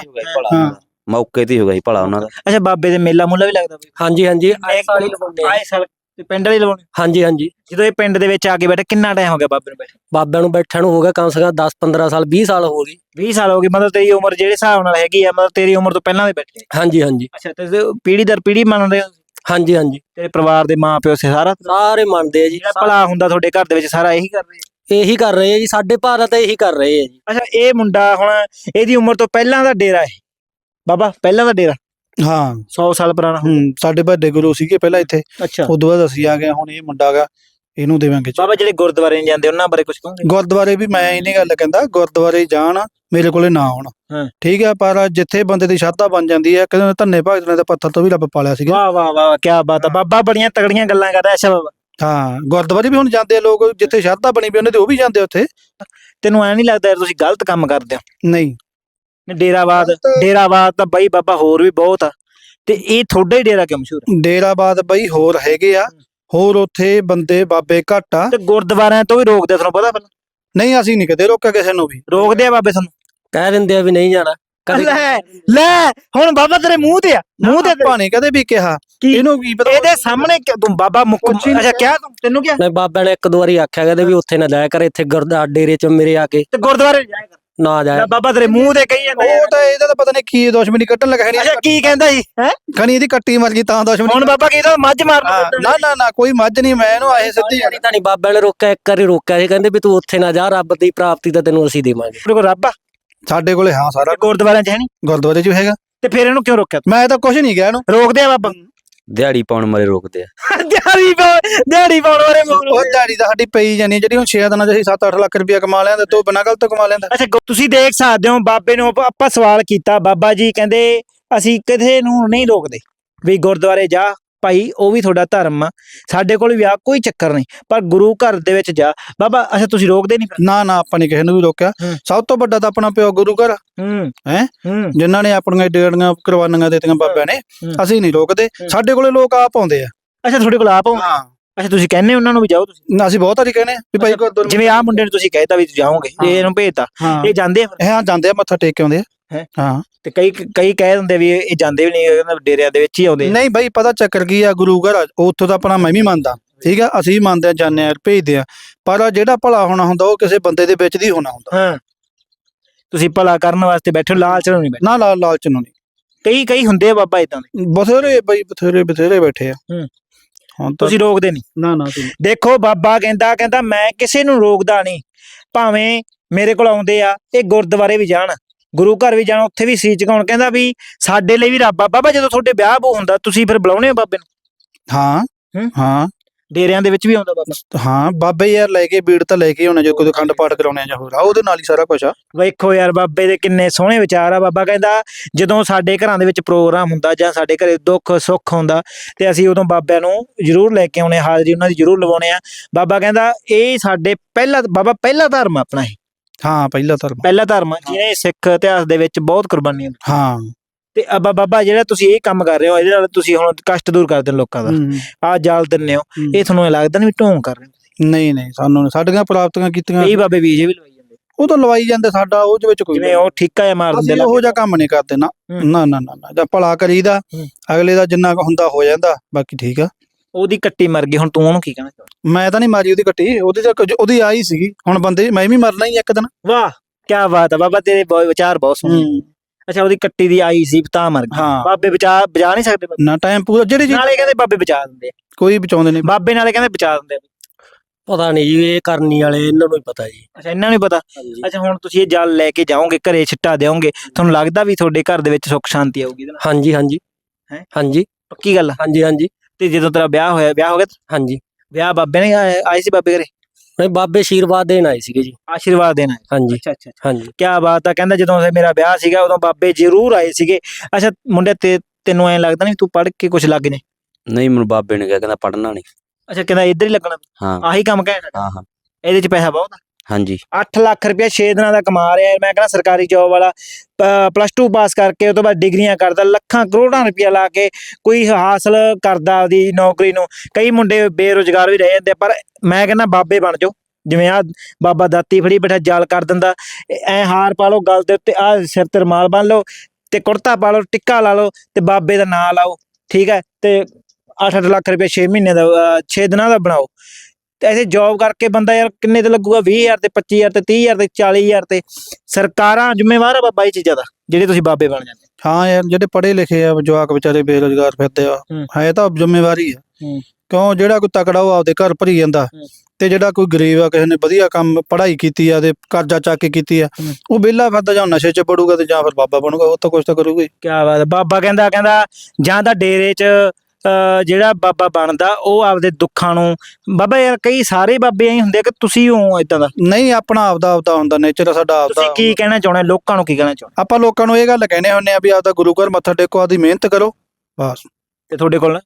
ਹਾਂ। ਮੌਕੇ ਤੇ ਹੀ ਹੋ ਗਿਆ ਸੀ ਭਲਾ ਉਹਨਾਂ ਦਾ। ਅੱਛਾ ਬਾਬੇ ਦੇ ਮੇਲਾ ਮੁੱਲਾ ਵੀ ਲੱਗਦਾ ਬਈ? ਹਾਂਜੀ ਹਾਂਜੀ ਆਏ ਸਾਲ ਹੀ ਲਵਾਉਂਦੇ। ਆਏ ਸਾਲ ਤੇ ਪਿੰਡ ਵਾਲੇ ਲਵਾਉਣੇ ਹਾਂਜੀ ਹਾਂਜੀ। ਜਦੋਂ ਇਹ ਪਿੰਡ ਦੇ ਵਿੱਚ ਆ ਕੇ ਬੈਠੇ ਕਿੰਨਾ ਟਾਈਮ ਹੋ ਗਿਆ ਬਾਬੇ ਨੂੰ ਬੈਠੇ ਬਾਬਿਆਂ ਨੂੰ ਬੈਠਣ ਨੂੰ ਹੋ ਗਿਆ ਕਮ ਸੇ ਕਮ 10 15 ਸਾਲ 20 ਸਾਲ ਹੋ ਗਏ। 20 ਸਾਲ ਹੋ ਗਏ ਮਤਲਬ ਤੇਰੀ ਉਮਰ ਜਿਹੜੇ ਹਿਸਾਬ ਨਾਲ ਹੈਗੀ ਆ ਮਤਲਬ ਤੇਰੀ ਉਮਰ ਤੋਂ ਪਹਿਲਾਂ ਦੇ ਬੈਠੇ ਹਾਂਜੀ ਹਾਂਜੀ। ਅੱਛਾ ਤੇ ਪੀੜੀ ਦਰ ਪੀੜੀ ਮੰਨ ਰਹੇ ਹੋ ਹਾਂਜੀ ਹਾਂਜੀ। ਤੇਰੇ ਪਰਿਵਾਰ ਦੇ ਮਾਂ ਪਿਓ ਸੇ ਸਾਰਾ? ਸਾਰੇ ਮੰਨਦੇ ਆ ਜੀ। ਜਿਹੜਾ ਭਲਾ ਹੁੰਦਾ ਤੁਹਾਡੇ ਘਰ ਦੇ ਵਿੱਚ ਸਾਰਾ ਇਹੀ ਕਰ ਰਹੇ ਆ? ਇਹੀ ਕਰ ਰਹੇ ਆ ਜੀ। ਸਾਡੇ ਭਾਰਤ ਇਹੀ ਕਰ ਰਹੇ ਆ ਜੀ। ਅੱਛਾ ਇਹ ਮੁੰਡਾ ਹੁਣ ਇਹਦੀ ਉਮਰ ਤੋਂ ਪਹਿਲਾਂ ਦਾ ਡੇਰਾ ਹੈ ਬਾਬਾ ਪਹਿਲਾਂ ਦਾ ਡੇਰਾ? ਹਾਂ। 100 ਸਾਲ ਪੁਰਾਣਾ ਹੂੰ ਸਾਡੇ ਵੱਡੇ ਗੁਰੂ ਸੀਗੇ ਪਹਿਲਾਂ ਇੱਥੇ। ਅੱਛਾ। ਉਦੋਂ ਬਾਅਦ ਅਸੀਂ ਆ ਗਏ ਹੁਣ ਇਹ ਮੁੰਡਾ ਗਾ ਇਹਨੂੰ ਦੇਵਾਂਗੇ। ਜੀ। ਬਾਬਾ ਜਿਹੜੇ ਗੁਰਦੁਆਰੇ ਜਾਂਦੇ ਉਹਨਾਂ ਬਾਰੇ ਕੁਝ ਕਹੋਗੇ? ਗੁਰਦੁਆਰੇ ਵੀ ਮੈਂ ਇਹ ਨਹੀਂ ਗੱਲ ਕਹਿੰਦਾ ਗੁਰਦੁਆਰੇ ਜਾਣ ਮੇਰੇ ਕੋਲੇ ਨਾ ਆਉਣ। ਹਾਂ। ਠੀਕ ਹੈ ਪਰ ਜਿੱਥੇ ਬੰਦੇ ਦੀ ਸ਼ਰਧਾ ਬਣ ਜਾਂਦੀ ਹੈ ਕਹਿੰਦੇ ਧੰਨੇ ਭਗਤ ਨੇ ਤਾਂ ਪੱਥਰ ਤੋਂ ਵੀ ਰੱਬ ਪਾਲਿਆ ਸੀਗਾ। ਵਾਹ ਵਾਹ ਵਾਹ ਕੀ ਬਾਤ ਆ। ਬਾਬਾ ਬੜੀਆਂ ਤਗੜੀਆਂ ਗੱਲਾਂ ਕਰਦਾ ਅੱਛਾ ਬਾਬਾ। ਹਾਂ ਗੁਰਦੁਆਰੇ ਵੀ ਹੁਣ ਜਾਂਦੇ ਆ ਲੋਕ ਜਿੱਥੇ ਸ਼ਰਧਾ ਬਣੀ ਵੀ ਉਹਨਾਂ ਦੇ ਉਹ ਵੀ ਜਾਂਦੇ ਉੱਥੇ। ਤੈਨੂੰ ਐ ਨਹੀਂ ਲੱਗਦਾ ਯਾਰ ਤੁਸੀਂ ਗਲਤ ਕੰਮ ਕਰਦੇ ਹੋ? ਨਹੀਂ। ਡੇਰਾਵਾਦ ਗਲਤ- ਡੇਰਾਵਾਦ ਤਾਂ ਬਾਈ ਬਾਬਾ ਹੋਰ ਵੀ ਬਹੁਤ ਆ। ਤੇ ਇਹ ਤੁਹਾਡਾ ਹੀ ਡੇਰਾ ਕਿਉਂ ਮਸ਼ਹੂਰ ਡੇਰਾਬਾਦ ਬਈ ਹੋਰ ਹੈਗੇ ਆ। ਹੋਰ ਉੱਥੇ ਬੰਦੇ ਬਾਬੇ ਘੱਟ ਆ। ਤੇ ਗੁਰਦੁਆਰਿਆਂ ਤੋਂ ਵੀ ਰੋਕਦੇ ਆ, ਤੁਹਾਨੂੰ ਪਤਾ ਪਹਿਲਾਂ? ਨਹੀਂ ਅਸੀਂ ਨਹੀਂ ਕਦੇ ਰੋਕਿਆ ਕਿਸੇ ਨੂੰ ਵੀ। ਰੋਕਦੇ ਆ ਬਾਬੇ ਤੁਹਾਨੂੰ? ਕਹਿ ਦਿੰਦੇ ਆ ਵੀ ਨਹੀਂ ਜਾਣਾ। ਲੈ ਲੈ ਹੁਣ ਬਾਬਾ ਤੇਰੇ ਮੂੰਹ ਤੇ ਆ। ਮੂੰਹ ਤੇ ਆਪਾਂ ਨਹੀਂ ਕਦੇ ਵੀ ਕਿਹਾ? ਇਹਨੂੰ ਕੀ ਪਤਾ ਇਹਦੇ ਸਾਹਮਣੇ ਕਿ- ਤੂੰ ਬਾਬਾ ਮੁੱਕ ਅੱਛਾ ਕਿਹਾ ਤੂੰ ਤੈਨੂੰ ਕਿਹਾ ਨਹੀਂ ਬਾਬਿਆਂ ਨੇ ਇੱਕ ਦੋ ਵਾਰੀ ਆਖਿਆ ਕਹਿੰਦੇ ਵੀ ਉੱਥੇ ਨਾ ਜਾਇਆ ਕਰ ਇੱਥੇ ਗੁਰਦਾ ਡੇਰੇ ਚ ਮੇਰੇ ਆ ਕੇ ਤੇ ਗੁਰਦੁਆਰੇ ਜਾਇਆ ਕਰ। ਨਾ ਜਾਇਆ ਬਾਬਾ ਤੇਰੇ ਮੂੰਹ ਤੇ ਕਹੀ ਜਾਂਦਾ ਉਹ ਤਾਂ ਇਹਦਾ ਤਾਂ ਪਤਾ ਨਹੀਂ ਕੀ ਦੁਸ਼ਮਣੀ ਕੱਟਣ ਲੱਗਾ ਅੱਛਾ ਖਣੀ ਕੀ ਕਹਿੰਦਾ ਸੀ? ਹੈ? ਖਣੀ ਇਹਦੀ ਕੱਟੀ ਮਰ ਗਈ ਤਾਂ ਦੁਸ਼ਮਣੀ ਹੁਣ ਬਾਬਾ ਕਹਿੰਦਾ ਮੱਝ ਮਾਰ ਹਾਂ, ਨਾ ਨਾ ਨਾ ਕੋਈ ਮੱਝ ਨਹੀਂ ਮੈਂ ਇਹਨੂੰ ਆਏ ਸਿੱਧੀ ਨਹੀਂ ਤਾਂ ਨਹੀਂ ਬਾਬਿਆਂ ਨੇ ਰੋਕਿਆ ਇੱਕ ਵਾਰੀ ਰੋਕਿਆ ਸੀ ਕਹਿੰਦੇ ਵੀ ਤੂੰ ਉੱਥੇ ਨਾ ਜਾ ਰੱਬ ਦੀ ਪ੍ਰਾਪਤੀ ਤਾਂ ਤੈਨੂੰ ਅਸੀਂ ਦੇਵਾਂਗੇ। ਰੱਬ ਆ। ਸਾਡੇ ਕੋਲੇ ਹਾਂ ਸਾਰਾ ਤੇ ਗੁਰਦੁਆਰਿਆਂ 'ਚ ਹੈ ਨਹੀਂ? ਗੁਰਦੁਆਰੇ 'ਚ ਵੀ ਹੈਗਾ। ਤੇ ਫਿਰ ਇਹਨੂੰ ਕਿਉਂ ਰੋਕਿਆ ਮੈਂ ਤਾਂ ਕੁਝ ਨਹੀਂ ਗਿਆ ਇਹਨੂੰ। ਤੂੰ? ਰੋਕਦੇ ਆ ਬਾਬਾ? ਦਿਹਾੜੀ ਪਾਉਣ ਮਾਰੇ ਰੋਕਦੇ ਆ। ਦਿਹਾੜੀ ਪਾਉ ਦਿਹਾੜੀ ਪਾਉਣ ਵਾਲੇ ਮਗਰੋਂ। ਉਹ ਦਿਹਾੜੀ ਦਾ ਸਾਡੀ ਪਈ ਜਾਨੀ ਜਿਹੜੀ ਹੁਣ 6 ਦਿਨਾਂ 'ਚ ਅਸੀਂ 7-8 ਲੱਖ ਰੁਪਇਆ ਕਮਾ ਲਿਆ ਤੇ ਤੂੰ ਬਿਨਾਂ ਗਲਤ ਕਮਾ ਲੈਂਦਾ ਅੱਛਾ ਗੁ- ਤੁਸੀਂ ਦੇਖ ਸਕਦੇ ਹੋ ਬਾਬੇ ਨੂੰ ਆਪਾਂ- ਆਪਾਂ ਸਵਾਲ ਕੀਤਾ ਬਾਬਾ ਜੀ ਕਹਿੰਦੇ ਅਸੀਂ ਕਿਸੇ ਨੂੰ ਨਹੀਂ ਰੋਕਦੇ। ਵੀ ਗੁਰਦੁਆਰੇ ਜਾ ਭਾਈ ਉਹ ਵੀ ਤੁਹਾਡਾ ਧਰਮ ਆ। ਸਾਡੇ ਕੋਲ ਵੀ ਆ ਕੋਈ ਚੱਕਰ ਨਹੀਂ। ਪਰ ਗੁਰੂ ਘਰ ਦੇ ਵਿੱਚ ਜਾ। ਬਾਬਾ ਅੱਛਾ ਤੁਸੀਂ ਰੋਕਦੇ ਨਹੀਂ ਨਾ ਨਾ ਆਪਾਂ ਨੇ ਕਿਸੇ ਨੂੰ ਵੀ ਰੋਕਿਆ। ਸਭ ਤੋਂ ਵੱਡਾ ਤਾਂ ਆਪਣਾ ਪਿਓ ਗੁਰੂ ਘਰ ਹੂੰ। ਜਿਨ੍ਹਾਂ ਨੇ ਆਪਣੀਆਂ ਡੇੜੀਆਂ ਕੁਰਬਾਨੀਆਂ ਦਿੱਤੀਆਂ ਬਾਬਿਆਂ ਨੇ। ਅਸੀਂ ਨਹੀਂ ਰੋਕਦੇ। ਸਾਡੇ ਕੋਲੇ ਲੋਕ ਆਪ ਆਉਂਦੇ ਆ। ਅੱਛਾ ਤੁਹਾਡੇ ਕੋਲ ਆਪ ਆਉਂਦੇ? ਅੱਛਾ ਤੁਸੀਂ ਕਹਿੰਦੇ ਉਹਨਾਂ ਨੂੰ ਵੀ ਜਾਓ ਤੁਸੀਂ? ਨਾ ਅਸੀਂ ਬਹੁਤ ਵਾਰੀ ਕਹਿੰਦੇ ਆ ਵੀ ਭਾਈ ਗੁਰਦੁਆਰੇ ਜਿਵੇਂ ਆ ਮੁੰਡੇ ਨੂੰ ਤੁਸੀਂ ਕਹਿਤਾ ਵੀ ਜਾਓਗੇ। ਇਹ ਇਹਨੂੰ ਭੇਜਤਾ। ਹਾਂ। ਇਹ ਜਾਂਦੇ ਆ ਫਿਰ? ਇਹ ਹਾਂ ਜਾਂਦੇ ਆ ਮੱਥਾ ਟੇਕ ਕੇ ਆਉਂਦੇ ਆ। ਹੈਂ? ਹਾਂ। ਤੇ ਕਈ ਕਈ ਕਹਿ ਦਿੰਦੇ ਵੀ ਇਹ ਜਾਂਦੇ ਵੀ ਨਹੀਂ ਇਹਨਾਂ ਦੇ ਡੇਰਿਆਂ ਦੇ ਵਿੱਚ ਹੀ ਆਉਂਦੇ ਆ। ਨਹੀਂ ਭਾਈ ਪਤਾ ਚੱਕਰ ਕੀ ਆ ਗੁਰੂ ਘਰ ਉੱਥੋਂ ਤਾਂ ਆਪਣਾ ਮੈਂ ਵੀ ਮੰਨਦਾ। ਠੀਕ ਆ ਅਸੀਂ ਵੀ ਮੰਨਦੇ ਆ ਜਾਂਦੇ ਆ ਭੇਜਦੇ ਆ। ਪਰ ਜਿਹੜਾ ਭਲਾ ਹੋਣਾ ਹੁੰਦਾ ਉਹ ਕਿਸੇ ਬੰਦੇ ਦੇ ਵਿੱਚ ਦੀ ਹੋਣਾ ਹੁੰਦਾ। ਹਾਂ। ਤੁਸੀਂ ਭਲਾ ਕਰਨ ਵਾਸਤੇ ਬੈਠੇ ਹੋ, ਲਾਲਚ ਨੂੰ ਨਹੀਂ ਬੈਠੇ? ਨਾ ਲਾਲ ਲਾਲਚ ਨੂੰ ਨਹੀਂ। ਕਈ ਕਈ ਹੁੰਦੇ ਆ ਬਾਬਾ ਇਦਾਂ ਦੇ। ਬਥੇਰੇ ਭਾਈ ਬਥੇਰੇ ਬਥੇਰੇ ਬੈਠੇ ਆ। ਹੂੰ। ਹਾਂ ਤਾਂ ਤੁਸੀਂ ਰੋਕਦੇ ਨਹੀਂ। ਨਾ ਨਾ ਤੂੰ ਦੇਖੋ ਬਾਬਾ ਕਹਿੰਦਾ ਕਹਿੰਦਾ ਮੈਂ ਕਿਸੇ ਨੂੰ ਰੋਕਦਾ ਨਹੀਂ। ਭਾਵੇਂ ਮੇਰੇ ਕੋਲ ਆਉਂਦੇ ਆ ਇਹ ਗੁਰਦੁਆਰੇ ਵੀ ਜਾਣ ਗੁਰੂ ਘਰ ਵੀ ਜਾਣ ਉੱਥੇ ਵੀ ਸੀ ਚਕਾਉਣ। ਕਹਿੰਦਾ ਵੀ ਸਾਡੇ ਲਈ ਵੀ ਰੱਬ ਆ। ਬਾਬਾ ਜਦੋਂ ਤੁਹਾਡੇ ਵਿਆਹ ਬੂ ਹੁੰਦਾ ਤੁਸੀਂ ਫਿਰ ਬੁਲਾਉਣੇ ਹੋ ਬਾਬੇ ਨੂੰ? ਹਾਂ। ਹੂੰ? ਡੇਰਿਆਂ ਦੇ ਵਿੱਚ ਵੀ ਆਉਂਦਾ ਬਾਬਾ। ਹਾਂ ਬਾਬੇ ਯਾਰ ਲੈ ਕੇ ਬੀੜ ਤਾਂ ਲੈ ਕੇ ਆਉਣਾ ਜੇ ਕੋਈ ਅਖੰਡ ਪਾਠ ਕਰਾਉਣੇ ਆ ਜਾਂ ਹੋਰ ਆ ਉਹਦੇ ਨਾਲ ਹੀ ਸਾਰਾ ਕੁਝ ਆ। ਵੇਖੋ ਯਾਰ ਬਾਬੇ ਦੇ ਕਿੰਨੇ ਸੋਹਣੇ ਵਿਚਾਰ ਆ। ਬਾਬਾ ਕਹਿੰਦਾ ਜਦੋਂ ਸਾਡੇ ਘਰਾਂ ਦੇ ਵਿੱਚ ਪ੍ਰੋਗਰਾਮ ਹੁੰਦਾ ਜਾਂ ਸਾਡੇ ਘਰੇ ਦੁੱਖ ਸੁੱਖ ਹੁੰਦਾ ਤੇ ਅਸੀਂ ਉਦੋਂ ਬਾਬਿਆਂ ਨੂੰ ਜ਼ਰੂਰ ਲੈ ਕੇ ਆਉਣੇ ਹਾਜ਼ਰੀ ਉਹਨਾਂ ਦੀ ਜ਼ਰੂਰ ਲਵਾਉਣੇ ਆ। ਬਾਬਾ ਕਹਿੰਦਾ ਇਹ ਸਾਡੇ ਪਹਿਲਾ ਬਾਬਾ ਪਹਿਲਾ ਧਰਮ ਆ ਆਪਣਾ ਇਹ। ਹਾਂ ਪਹਿਲਾ ਧਰਮ ਪਹਿਲਾ ਧਰਮ ਜਿਹਨੇ ਸਿੱਖ ਇਤਿਹਾਸ ਦੇ ਵਿੱਚ ਬਹੁਤ ਕੁਰਬਾਨੀਆਂ ਹਾਂ। ਤੇ ਅਬਾ ਬਾਬਾ ਜਿਹੜਾ ਤੁਸੀਂ ਇਹ ਕੰਮ ਕਰ ਰਹੇ ਹੋ ਇਹਦੇ ਨਾਲ ਤੁਸੀਂ ਹੁਣ ਕਸ਼ਟ ਦੂਰ ਕਰਦੇ ਹੋ ਲੋਕਾਂ ਦਾ। ਆ ਜਾਲ ਦਿੰਨੇ ਹੋ। ਇਹ ਤੁਹਾਨੂੰ ਇਹ ਲੱਗਦਾ ਨਹੀਂ ਢੋਂਗ ਕਰ ਰਹੇ ਨਹੀਂ ਨਹੀਂ ਸਾਨੂੰ। ਸਾਡੀਆਂ ਪ੍ਰਾਪਤੀਆਂ ਕੀਤੀਆਂ। ਕਈ ਬਾਬੇ ਵੀਜੇ ਵੀ ਲਵਾਈ ਜਾਂਦੇ। ਉਹ ਤਾਂ ਲਵਾਈ ਜਾਂਦੇ ਸਾਡਾ ਉਹ ਵਿੱਚ ਕੋਈ ਜਿਵੇਂ ਉਹ ਠਿੱਕਾ ਜਿਹਾ ਮਾਰ ਦਿੰਦੇ ਉਹੋ ਜਿਹਾ ਕੰਮ ਨਹੀਂ ਕਰਦੇ ਨਾ। ਨਾ ਨਾ ਨਾ ਜਾਂ ਭਲਾ ਕਰੀਦਾ। ਅਗਲੇ ਦਾ ਜਿੰਨਾ ਕੁ ਹੁੰਦਾ ਹੋ ਜਾਂਦਾ ਬਾਕੀ ਠੀਕ ਆ। ਉਹਦੀ ਕੱਟੀ ਮਰ ਗਈ ਹੁਣ ਤੂੰ ਉਹਨੂੰ ਕੀ ਕਹਿਣਾ ਚਾਹੁੰਦਾ? ਮੈਂ ਤਾਂ ਨਹੀਂ ਮਾਰੀ ਉਹਦੀ ਕੱਟੀ। ਉਹਦੀ ਤਾਂ ਉਹਦੀ ਆਈ ਸੀਗੀ। ਹੁਣ ਬੰਦੇ ਮੈਂ ਵੀ ਮਰਨਾ ਹੀ ਇੱਕ ਦਿਨ। ਵਾਹ! ਕੀ ਬਾਤ ਹੈ ਬਾਬਾ ਤੇਰੇ ਵਿਚਾਰ ਬਹੁਤ ਸੋਹਣੇ। ਅੱਛਾ ਉਹਦੀ ਕੱਟੀ ਦੀ ਆਈ ਸੀ ਤਾਂ ਮਰ ਗਈ। ਹਾਂ। ਬਾਬੇ ਬਚਾ ਬਚਾ ਨਹੀਂ ਸਕਦੇ ਬਾਬੇ। ਨਾ ਟਾਈਮ ਪੂਰਾ ਜਿਹੜੀ ਚੀਜ਼ ਨਾਲੇ ਕਹਿੰਦੇ ਬਾਬੇ ਬਚਾ ਦਿੰਦੇ ਆ। ਕੋਈ ਬਚਾਉਂਦੇ ਨਹੀਂ ਬਾਬੇ ਨਾਲੇ ਕਹਿੰਦੇ ਬਚਾ ਦਿੰਦੇ ਆ। ਪਤਾ ਨਹੀਂ ਜੀ ਇਹ ਕਰਨੀ ਵਾਲੇ ਇਹਨਾਂ ਨੂੰ ਹੀ ਪਤਾ ਜੀ। ਅੱਛਾ ਇਹਨਾਂ ਨੂੰ ਨੀ ਪਤਾ? ਅੱਛਾ ਹੁਣ ਤੁਸੀਂ ਇਹ ਜਲ ਲੈ ਕੇ ਜਾਓਗੇ ਘਰੇ ਛਿੱਟਾ ਦਿਓਗੇ ਤੁਹਾਨੂੰ ਲੱਗਦਾ ਵੀ ਤੁਹਾਡੇ ਘਰ ਦੇ ਵਿੱਚ ਸੁੱਖ ਸ਼ਾਂਤੀ ਆਊਗੀ ਇਹਦੇ ਨਾਲ? ਹਾਂਜੀ ਹਾਂਜੀ। ਹੈਂ? ਹਾਂਜੀ। ਪੱਕੀ ਗੱਲ ਆ? ਹਾਂਜੀ ਹਾਂਜੀ। ਤੇ ਜਦੋਂ ਤੇਰਾ ਵਿਆਹ ਹੋਇਆ ਵਿਆਹ ਹੋ ਗਿਆ? ਹਾਂਜੀ। ਵਿਆਹ ਬਾਬੇ ਨੇ ਆਏ ਆਏ ਸੀ ਬਾਬੇ ਘਰੇ? ਨਹੀਂ ਬਾਬੇ ਆਸ਼ੀਰਵਾਦ ਦੇਣ ਆਏ ਸੀਗੇ ਜੀ। ਆਸ਼ੀਰਵਾਦ ਦੇਣਾ ਹਾਂਜੀ। ਅੱਛਾ ਅੱਛਾ ਹਾਂਜੀ। ਕੀ ਬਾਤ ਆ ਕਹਿੰਦਾ ਜਦੋਂ ਮੇਰਾ ਵਿਆਹ ਸੀਗਾ ਉਦੋਂ ਬਾਬੇ ਜ਼ਰੂਰ ਆਏ ਸੀਗੇ। ਅੱਛਾ ਮੁੰਡੇ ਤੇ ਤੈਨੂੰ ਐ ਲੱਗਦਾ ਨਹੀਂ ਤੂੰ ਪੜ੍ਹ ਕੇ ਕੁਝ ਲੱਗ ਜੇ? ਨਹੀਂ ਮੈਨੂੰ ਬਾਬੇ ਨੇ ਕਿਹਾ ਕਹਿੰਦਾ ਪੜਨਾ ਨਹੀਂ। ਅੱਛਾ ਕਹਿੰਦਾ ਇੱਧਰ ਹੀ ਲੱਗਣਾ। ਹਾਂ। ਆਹੀ ਕੰਮ ਕਹਿਣਾ ਹਾਂ ਹਾਂ। ਇਹਦੇ 'ਚ ਪੈਸਾ ਬਹੁਤ ਆ। ਹਾਂਜੀ। 8 ਲੱਖ ਰੁਪਇਆ 6 ਦਿਨਾਂ ਦਾ ਕਮਾ ਰਿਹਾ ਮੈਂ ਕਹਿੰਦਾ ਸਰਕਾਰੀ ਜੌਬ ਵਾਲਾ ਪਲੱਸ 2 ਪਾਸ ਕਰਕੇ ਉਹ ਤੋਂ ਬਾਅਦ ਡਿਗਰੀਆਂ ਕਰਦਾ, ਲੱਖਾਂ ਕਰੋੜਾਂ ਰੁਪਇਆ ਲਾ ਕੇ ਕੋਈ ਹਾਸਲ ਕਰਦਾ ਉਹਦੀ ਨੌਕਰੀ ਨੂੰ। ਕਈ ਮੁੰਡੇ ਬੇਰੁਜ਼ਗਾਰ ਵੀ ਰਹਿ ਜਾਂਦੇ ਪਰ ਮੈਂ ਕਹਿੰਦਾ ਬਾਬੇ ਬਣ ਜਾਓ। ਜਿਵੇਂ ਆ ਬਾਬਾ ਦਾਤੀ ਫੜੀ ਬੈਠਾ, ਜਾਲ ਕਰ ਦਿੰਦਾ। ਐ ਹਾਰ ਪਾ ਲਓ, ਗਲ ਦੇ ਉੱਤੇ ਆ ਸਿਰ ਤੇ ਰਮਾਲ ਬੰਨ ਲਓ ਤੇ ਕੁੜਤਾ ਪਾ ਲਓ, ਟਿੱਕਾ ਲਾ ਲਓ ਤੇ ਬਾਬੇ ਦਾ ਨਾਂ ਲਾਓ। ਠੀਕ ਹੈ ਤੇ 8-8 ਲੱਖ ਰੁਪਏ 6 ਮਹੀਨੇ ਦਾ 6 ਦਿਨਾਂ ਦਾ ਬਣਾਓ। ਤੇ ਐਸੇ ਜੌਬ ਕਰਕੇ ਬੰਦਾ ਯਾਰ ਕਿੰਨੇ ਤੇ ਲੱਗੂਗਾ 20000 ਤੇ 25000 ਤੇ 30000 ਤੇ 40000 ਤੇ ਸਰਕਾਰਾਂ ਜ਼ਿੰਮੇਵਾਰ ਆ ਬਾਬਾ ਇਹ ਚੀਜ਼ਾਂ ਦਾ ਜਿਹੜੇ ਤੁਸੀਂ ਬਾਬੇ ਬਣ ਜਾਂਦੇ ਹਾਂ ਯਾਰ ਜਿਹੜੇ ਪੜ੍ਹੇ ਲਿਖੇ ਆ ਜਵਾਕ ਵਿਚਾਰੇ ਬੇਰੋਜ਼ਗਾਰ ਫਿਰਦੇ ਆ ਹੂੰ। ਤਾਂ ਜ਼ਿੰਮੇਵਾਰੀ ਆ। ਕਿਉਂ ਜਿਹੜਾ ਕੋਈ ਤਕੜਾ ਉਹ ਆਪਦੇ ਘਰ ਭਰੀ ਜਾਂਦਾ। ਤੇ ਜਿਹੜਾ ਕੋਈ ਗਰੀਬ ਆ ਕਿਸੇ ਨੇ ਵਧੀਆ ਕੰਮ ਪੜ੍ਹਾਈ ਕੀਤੀ ਆ ਤੇ ਕਰਜ਼ਾ ਚੱਕ ਕੇ ਕੀਤੀ ਆ। ਉਹ ਵਿਹਲਾ ਫਿਰਦਾ ਜਾਂ ਨਸ਼ੇ 'ਚ ਪੜੂਗਾ ਤੇ ਜਾਂ ਫਿਰ ਬਾਬਾ ਬਣੂਗਾ ਉਹ ਤਾਂ ਕੁਛ ਤਾਂ ਕਰੂਗਾ ਹੀ ਕੀ ਬਾਤ। ਬਾਬਾ ਕਹਿੰਦਾ ਕਹਿੰਦਾ ਜਾਂ ਤਾਂ ਡੇਰੇ 'ਚ ਜਿਹੜਾ ਬਾਬਾ ਬਣਦਾ ਉਹ ਆਪਦੇ ਦੁੱਖਾਂ ਨੂੰ ਬਾਬਾ ਯਾਰ ਕਈ ਸਾਰੇ ਬਾਬੇ ਐਂ ਹੁੰਦੇ ਆ ਕਿ ਤੁਸੀਂ ਹੋ ਇਦਾਂ ਦਾ। ਨਹੀਂ ਆਪਣਾ ਆਪਦਾ ਆਪਦਾ ਹੁੰਦਾ ਨੇਚਰ ਸਾਡਾ ਤੁਸੀਂ ਆਪਦਾ ਕੀ ਕਹਿਣਾ ਚਾਹੁੰਦੇ? ਲੋਕਾਂ ਨੂੰ ਕੀ ਕਹਿਣਾ ਚਾਹੁੰਦੇ ਆਪਾਂ ਲੋਕਾਂ ਨੂੰ ਇਹ ਗੱਲ ਕਹਿੰਦੇ ਹੁੰਨੇ ਆ ਵੀ ਆਪਦਾ ਗੁਰੂ ਘਰ ਮੱਥਾ ਟੇਕੋ ਆਪਦੀ ਮਿਹਨਤ ਕਰੋ ਬਸ। ਤੇ ਤੁਹਾਡੇ ਕੋਲ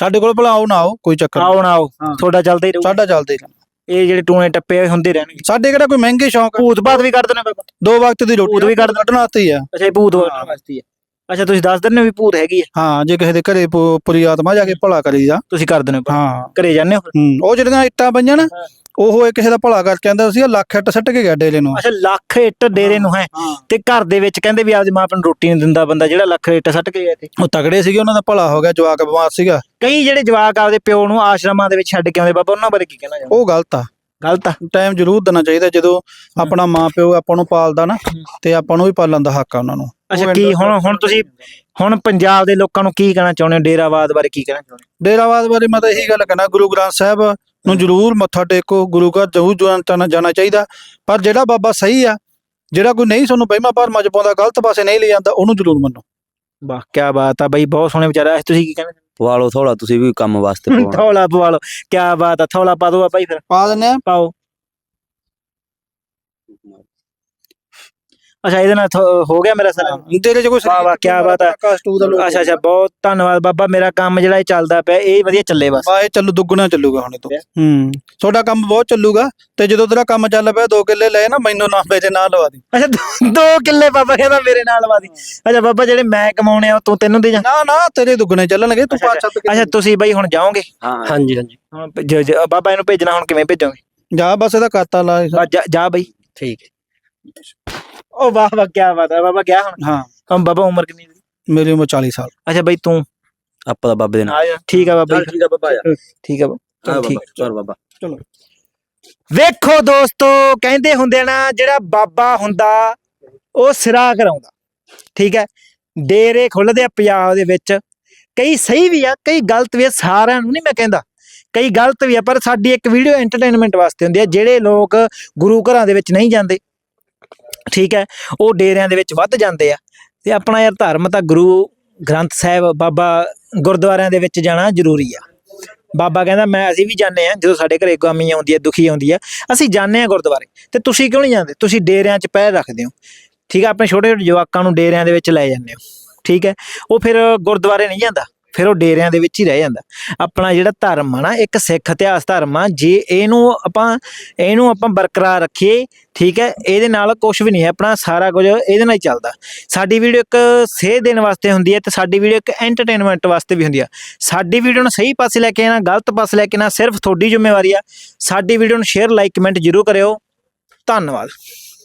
ਸਾਡੇ ਕੋਲ ਭਲਾ ਆਓ ਨਾ ਆਓ ਕੋਈ ਚੱਕਰ ਆਓ ਨਾ ਆਓ। ਤੁਹਾਡਾ ਚੱਲਦਾ ਹੀ ਰਹੂ ਸਾਡਾ ਚੱਲਦਾ ਹੀ ਰਹਿਣਾ। ਇਹ ਜਿਹੜੇ ਟੂਣੇ ਟੱਪੇ ਹੁੰਦੇ ਰਹਿਣਗੇ। ਸਾਡੇ ਕਿਹੜਾ ਕੋਈ ਮਹਿੰਗੇ ਸ਼ੌਂਕ ਆ? ਭੂਤ ਬਾਤ ਵੀ ਕੱਢ ਦੇਣਾ ਬਾਬਾ। ਦੋ ਵਕਤ ਦੀ ਭੂਤ ਰੋਟੀ ਵੀ ਕੱਢ- ਕੱਢਣਾ ਆਤੀ ਆ। ਅੱਛਾ ਭੂਤ। ਵਾਸਤੇ ਹੈ ਅੱਛਾ ਤੁਸੀਂ ਦੱਸ ਦਿੰਦੇ ਹੋ ਵੀ ਭੂਤ ਹੈਗੀ ਹੈ ਹਾਂ ਜੇ ਕਿਸੇ ਦੇ ਘਰੇ ਪੁ- ਪੁਰੀ ਆਤਮਾ ਜਾ ਕੇ ਭਲਾ ਕਰੀਦਾ ਤੁਸੀਂ ਕਰ ਦਿੰਦੇ ਹੋ ਹਾਂ। ਘਰੇ ਜਾਂਦੇ ਹੋ ਫਿਰ? ਹੂੰ ਉਹ ਜਿਹੜੀਆਂ ਇੱਟਾਂ ਪਈਆਂ ਨਾ ਹਾਂ। ਉਹ ਇਹ ਕਿਸੇ ਦਾ ਭਲਾ ਕਰਕੇ ਕਹਿੰਦਾ ਸੀ ਲੱਖ ਇੱਟ ਸੱਟ ਕੇ ਗਿਆ ਡੇਲੇ ਨੂੰ। ਅੱਛਾ ਲੱਖ ਇੱਟ ਡੇਰੇ ਨੂੰ ਹੈ। ਤੇ ਘਰ ਦੇ ਵਿੱਚ ਕਹਿੰਦੇ ਵੀ ਆਪਦੇ ਮਾਂ ਪਿਓ ਨੂੰ ਰੋਟੀ ਨਹੀਂ ਦਿੰਦਾ ਬੰਦਾ ਜਿਹੜਾ ਲੱਖ ਇੱਟ ਸੱਟ ਕੇ ਗਿਆ ਤੇ ਉਹ ਤਗੜੇ ਸੀਗੇ ਉਹਨਾਂ ਦਾ ਭਲਾ ਹੋ ਗਿਆ ਜਵਾਕ ਬਿਮਾਰ ਸੀਗਾ। ਕਈ ਜਿਹੜੇ ਜਵਾਕ ਆਪਦੇ ਪਿਓ ਨੂੰ ਆਸ਼ਰਮਾਂ ਦੇ ਵਿੱਚ ਛੱਡ ਕੇ ਆਉਂਦੇ ਬਾਬਾ ਉਹਨਾਂ ਬਾਰੇ ਕੀ ਕਹਿਣਾ ਚਾਹੁੰਦੇ? ਉਹ ਗਲਤ ਆ। ਗਲਤ ਆ ਟਾਈਮ ਜ਼ਰੂਰ ਦੇਣਾ ਚਾਹੀਦਾ ਜਦੋਂ ਆਪਣਾ ਮਾਂ ਪਿਓ ਆਪਾਂ ਨੂੰ ਪਾਲਦਾ ਨਾ ਤੇ ਆਪਾਂ ਨੂੰ ਵੀ ਪਾਲਣ ਦਾ ਹੱਕ ਆ ਉਹਨਾਂ ਨੂੰ। ਅੱਛਾ ਕੀ ਹੁਣ ਹੁਣ ਤੁਸੀਂ ਹੁਣ ਪੰਜਾਬ ਦੇ ਲੋਕਾਂ ਨੂੰ ਕੀ ਕਹਿਣਾ ਚਾਹੁੰਦੇ ਹੋ? ਡੇਰਾਵਾਦ ਬਾਰੇ ਕੀ ਕਹਿਣਾ ਚਾਹੁੰਦੇ ਡੇਰਾਵਾਦ ਬਾਰੇ ਮੈਂ ਤਾਂ ਇਹੀ ਗੱਲ ਕਹਿਣਾ ਗੁਰੂ ਗ੍ਰੰਥ ਸਾਹਿਬ ਨੂੰ ਜ਼ਰੂਰ ਮੱਥਾ ਟੇਕੋ ਗੁਰੂ ਘਰ ਜ਼ਰੂਰ ਜਾਣਾ ਜਾਣਾ ਚਾਹੀਦਾ। ਪਰ ਜਿਹੜਾ ਬਾਬਾ ਸਹੀ ਆ ਜਿਹੜਾ ਕੋਈ ਨਹੀਂ ਤੁਹਾਨੂੰ ਪਹਿਮਾ ਭਰਮਾਂ ਚ ਪਾਉਂਦਾ ਗਲਤ ਪਾਸੇ ਨਹੀਂ ਲੈ ਜਾਂਦਾ ਉਹਨੂੰ ਜ਼ਰੂਰ ਮੰਨੋ। ਹੋ ਵਾਹ ਕੀ ਬਾਤ ਆ ਬਈ ਬਹੁਤ ਸੋਹਣੇ ਵਿਚਾਰਾ ਤੁਸੀਂ ਕੀ ਕਹਿਣਾ ਪਵਾ ਲਓ ਥੋੜਾ ਤੁਸੀਂ ਵੀ ਕੰਮ ਵਾਸਤੇ ਪਵਾਉਣਾ ਥੌਲਾ ਪਵਾ ਲਓ। ਕੀ ਬਾਤ ਆ ਥੌਲਾ ਪਾ ਦੋ ਬਾਈ ਫਿਰ। ਪਾ ਦਿੰਨੇ ਆ। ਪਾਓ। ਅੱਛਾ ਇਹਦੇ ਨਾਲ ਥੋ- ਹੋ ਗਿਆ ਮੇਰਾ ਸਾਰਾ ਤੇਰੇ ਚ ਕੋਈ ਵਾਹ, ਵਾਹ, ਕਿਆ ਬਾਤ ਹੈ। ਦਾ ਲੋਗੋ ਅੱਛਾ ਅੱਛਾ ਬਹੁਤ ਧੰਨਵਾਦ। ਬਾਬਾ ਮੇਰਾ ਕੰਮ ਜਿਹੜਾ ਇਹ ਚੱਲਦਾ ਪਿਆ ਇਹ ਵਧੀਆ ਚੱਲੇ ਬਸ। ਵਾਹ ਇਹ ਚੱਲੂ ਦੁੱਗਣਾ ਚੱਲੂਗਾ ਹੁਣ ਇਹ ਤੋਂ। ਹੂੰ। ਤੁਹਾਡਾ ਕੰਮ ਬਹੁਤ ਚੱਲੂਗਾ ਤੇ ਜਦੋਂ ਤੇਰਾ ਕੰਮ ਚੱਲ ਪਿਆ ਦੋ ਕਿੱਲੇ ਲਏ ਨਾ ਮੈਨੂੰ ਨਾ ਮੇਰੇ ਨਾਲ ਲਵਾ ਦੀ। ਅੱਛਾ ਦੋ- ਦੋ ਕਿੱਲੇ ਬਾਬਾ ਕਹਿੰਦਾ ਮੇਰੇ ਨਾਲ ਵਾਦੀ ਅੱਛਾ ਬਾਬਾ ਜਿਹੜੇ ਮੈਂ ਕਮਾਉਣੇ ਆ ਉਹ ਤੂੰ ਤੈਨੂੰ ਦੇ ਜਾ। ਨਾ ਨਾ ਤੇਰੇ ਦੁੱਗਣੇ ਚੱਲਣਗੇ ਤੂੰ ਅੱਛਾ, ਪੰਜ ਸੱਤ ਅੱਛਾ ਤੁਸੀਂ ਬਾਈ ਹੁਣ ਜਾਓਗੇ? ਹਾਂ ਹਾਂਜੀ ਹਾਂਜੀ। ਹੁਣ ਭ- ਜ- ਜ- ਬਾਬਾ ਇਹਨੂੰ ਭੇਜਣਾ ਹੁਣ ਕਿਵੇਂ ਭੇਜੋਗੇ? ਜਾ ਬਸ ਇਹਦਾ ਖਾਤਾ ਲਾ। ਬਸ ਜਾ- ਜਾ ਬਾਈ। ਠੀਕ ਹੈ। ਉਹ ਵਾਹ ਵਾਹ ਕੀ ਬਾਤ ਹੈ ਬਾਬਾ ਗਿਆ ਹੁਣ। ਹਾਂ। ਹੁਣ ਬਾਬਾ ਉਮਰ ਕਿੰਨੀ ਦੀ? ਮੇਰੀ ਉਮਰ 40 ਸਾਲ। ਅੱਛਾ ਬਾਈ ਤੂੰ। ਆਪਾਂ ਦਾ ਬਾਬੇ ਦੇ ਨਾਲ। ਠੀਕ ਆ ਬਾਬਾ ਜੀ, ਠੀਕ ਆ ਬਾਬਾ ਠੀਕ ਆ ਬਾਬਾ। ਠੀਕ ਬਾਬਾ ਚਲ ਬਾਬਾ। ਵੇਖੋ ਦੋਸਤੋ ਕਹਿੰਦੇ ਹੁੰਦੇ ਨਾ ਜਿਹੜਾ ਬਾਬਾ ਹੁੰਦਾ ਉਹ ਸਿਰਾ ਕਰਾਉਂਦਾ। ਠੀਕ ਹੈ? ਡੇਰੇ ਖੁੱਲਦੇ ਆ ਪੰਜਾਬ ਦੇ ਵਿੱਚ। ਕਈ ਸਹੀ ਵੀ ਆ ਕਈ ਗਲਤ ਵੀ ਆ ਸਾਰਿਆਂ ਨੂੰ ਨਹੀਂ ਮੈਂ ਕਹਿੰਦਾ। ਕਈ ਗਲਤ ਵੀ ਆ ਪਰ ਸਾਡੀ ਇੱਕ ਵੀਡੀਓ ਐਂਟਰਟੇਨਮੈਂਟ ਵਾਸਤੇ ਹੁੰਦੀ ਆ ਜਿਹੜੇ ਲੋਕ ਗੁਰੂ ਘਰਾਂ ਦੇ ਵਿੱਚ ਨਹੀਂ ਜਾਂਦੇ। ਠੀਕ ਹੈ, ਉਹ ਡੇਰਿਆਂ ਦੇ ਵਿੱਚ ਵੱਧ ਜਾਂਦੇ ਆ। ਤੇ ਆਪਣਾ ਯਾਰ ਧਰਮ ਤਾਂ ਗੁਰੂ ਗ੍ਰੰਥ ਸਾਹਿਬ ਬਾਬਾ ਗੁਰਦੁਆਰਿਆਂ ਦੇ ਵਿੱਚ ਜਾਣਾ ਜ਼ਰੂਰੀ ਆ। ਬਾਬਾ ਕਹਿੰਦਾ, ਮੈਂ, ਅਸੀਂ ਵੀ ਜਾਂਦੇ ਆ ਜਦੋਂ ਸਾਡੇ ਘਰੇ ਗਾਮੀ ਆਉਂਦੀ ਹੈ, ਦੁਖੀ ਆਉਂਦੀ ਆ ਅਸੀਂ ਜਾਂਦੇ ਆ ਗੁਰਦੁਆਰੇ। ਤੇ ਤੁਸੀਂ ਕਿਉਂ ਨਹੀਂ ਜਾਂਦੇ? ਤੁਸੀਂ ਡੇਰਿਆਂ 'ਚ ਪੈਰ ਰੱਖਦੇ ਹੋ। ਠੀਕ ਹੈ, ਆਪਣੇ ਛੋਟੇ ਛੋਟੇ ਜਵਾਕਾਂ ਨੂੰ ਡੇਰਿਆਂ ਦੇ ਵਿੱਚ ਲੈ ਜਾਂਦੇ ਹੋ। ਠੀਕ ਹੈ, ਉਹ ਫਿਰ ਗੁਰਦੁਆਰੇ ਨਹੀਂ ਜਾਂਦਾ। ਫਿਰ ਉਹ ਡੇਰਿਆਂ ਦੇ ਵਿੱਚ ਹੀ ਰਹਿ ਜਾਂਦਾ। ਆਪਣਾ ਜਿਹੜਾ ਧਰਮ ਆ ਨਾ, ਇੱਕ ਸਿੱਖ ਇਤਿਹਾਸ ਧਰਮ ਆ, ਜੇ ਇਹਨੂੰ ਆਪਾਂ ਇਹਨੂੰ ਆਪਾਂ ਬਰਕਰਾਰ ਰੱਖੀਏ, ਠੀਕ ਹੈ, ਇਹਦੇ ਨਾਲ ਕੁਝ ਵੀ ਨਹੀਂ ਹੈ, ਆਪਣਾ ਸਾਰਾ ਕੁਝ ਇਹਦੇ ਨਾਲ ਹੀ ਚੱਲਦਾ। ਸਾਡੀ ਵੀਡੀਓ ਇੱਕ ਸੇਧ ਦੇਣ ਵਾਸਤੇ ਹੁੰਦੀ ਹੈ ਤੇ ਸਾਡੀ ਵੀਡੀਓ ਇੱਕ ਐਂਟਰਟੇਨਮੈਂਟ ਵਾਸਤੇ ਵੀ ਹੁੰਦੀ ਆ। ਸਾਡੀ ਵੀਡੀਓ ਨੂੰ ਸਹੀ ਪਾਸੇ ਲੈ ਕੇ ਆਣਾ ਗਲਤ ਪਾਸੇ ਲੈ ਕੇ ਨਾ ਸਿਰਫ ਤੁਹਾਡੀ ਜ਼ਿੰਮੇਵਾਰੀ ਆ। ਸਾਡੀ ਵੀਡੀਓ ਨੂੰ ਸ਼ੇਅਰ ਲਾਈਕ ਕਮੈਂਟ ਜ਼ਰੂਰ ਕਰਿਓ। ਧੰਨਵਾਦ।